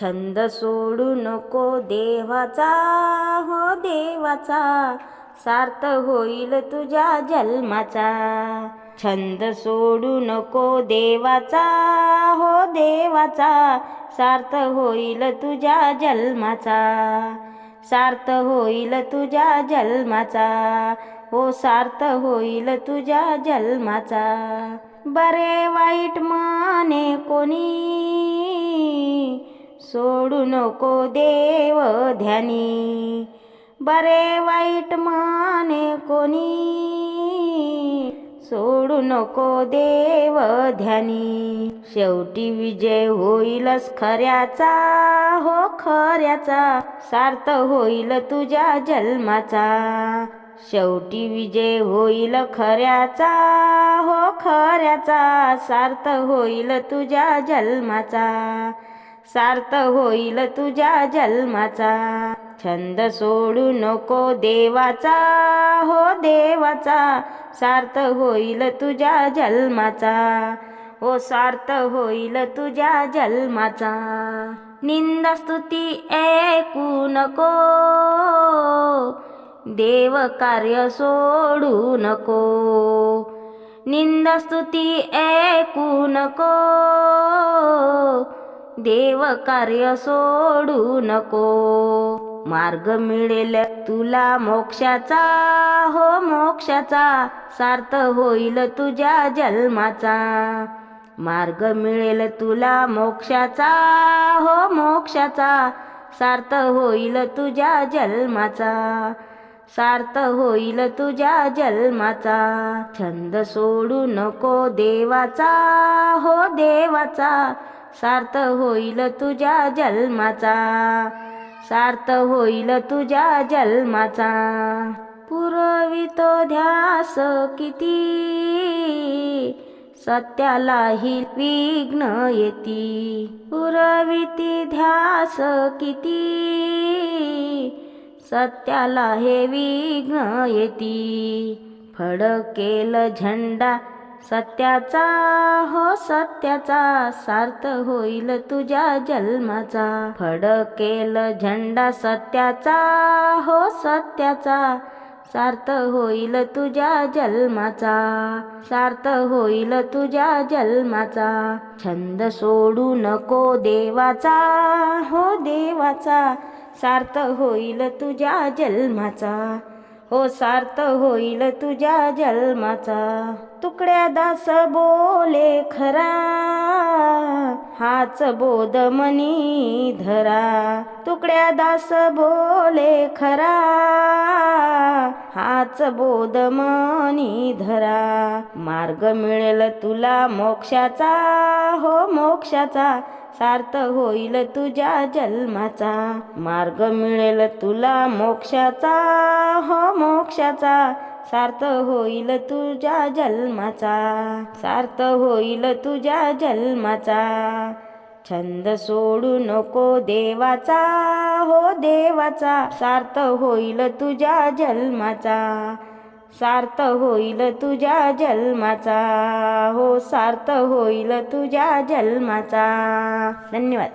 छंद सोडू नको देवाचा हो देवाचा. सार्थ होईल तुझ्या जन्माचा. छंद सोडू नको देवाचा हो देवाचा. सार्थ होईल तुझ्या जन्माचा. सार्थ होईल तुझ्या जन्माचा. हो सार्थ होईल तुझ्या जन्माचा. बरे वाईट माने कोणी सोडू नको देव ध्यानी. बरे वाईट माने कोणी. सोडू नको देव ध्यानी. शेवटी विजय होईलच खऱ्याचा हो खऱ्याचा. सार्थ होईल तुझ्या जन्माचा. शेवटी विजय होईल खऱ्याचा हो खऱ्याचा. सार्थ होईल तुझ्या जन्माचा. सार्थ होईल तुझ्या जन्माचा. छंद सोडू नको देवाचा. हो देवाचा सार्थ होईल तुझ्या जन्माचा. हो सार्थ होईल तुझ्या जन्माचा. निंदास्तुती ऐकू नको. देव कार्य सोडू नको. निंदास्तुती ऐकू नको. देव कार्य सोडू नको. मार्ग मिळेल तुला मोक्षाचा हो मोक्षाचा. सार्थ होईल तुझ्या जन्माचा. मार्ग मिळेल तुला मोक्षाचा हो मोक्षाचा. सार्थ होईल तुझ्या जन्माचा. सार्थ होईल तुझ्या जन्माचा. छंद सोडू नको देवाचा हो देवाचा. सार्थ होईल तुझ्या जन्माचा. सार्थ होईल तुझ्या जन्माचा. पुरवितो ध्यास किती? सत्यालाही विघ्न येती. पुरविती ध्यास किती? सत्याला हे विघ्न येती. फडकेल झेंडा सत्याचा हो सत्याचा सार्थ होईल तुझ्या जन्माचा. फडकेल झेंडा सत्याचा हो सत्याचा सार्थ होईल तुझ्या जन्माचा. सार्थ होईल तुझ्या जन्माचा. छंद सोडू नको देवाचा हो देवाचा सार्थ होईल तुझ्या जन्माचा. हो सार्थ होईल तुझ्या जन्माचा. तुकड्या दास बोले खरा. हाच बोध मनी धरा. तुकड्या दास बोले खरा. हाच बोध मनी धरा. मार्ग मिळेल तुला मोक्षाचा हो मोक्षाचा. सार्थ होईल तुझ्या जन्माचा. मार्ग मिळेल तुला मोक्षाचा. हो मोक्षाचा. सार्थ होईल तुझ्या जन्माचा. सार्थ होईल तुझ्या जन्माचा. छंद सोडू नको देवाचा. हो देवाचा. सार्थ होईल तुझ्या जन्माचा. सार्थ होईल तुझ्या जन्माचा. हो सार्थ होईल तुझ्या जन्माचा. धन्यवाद.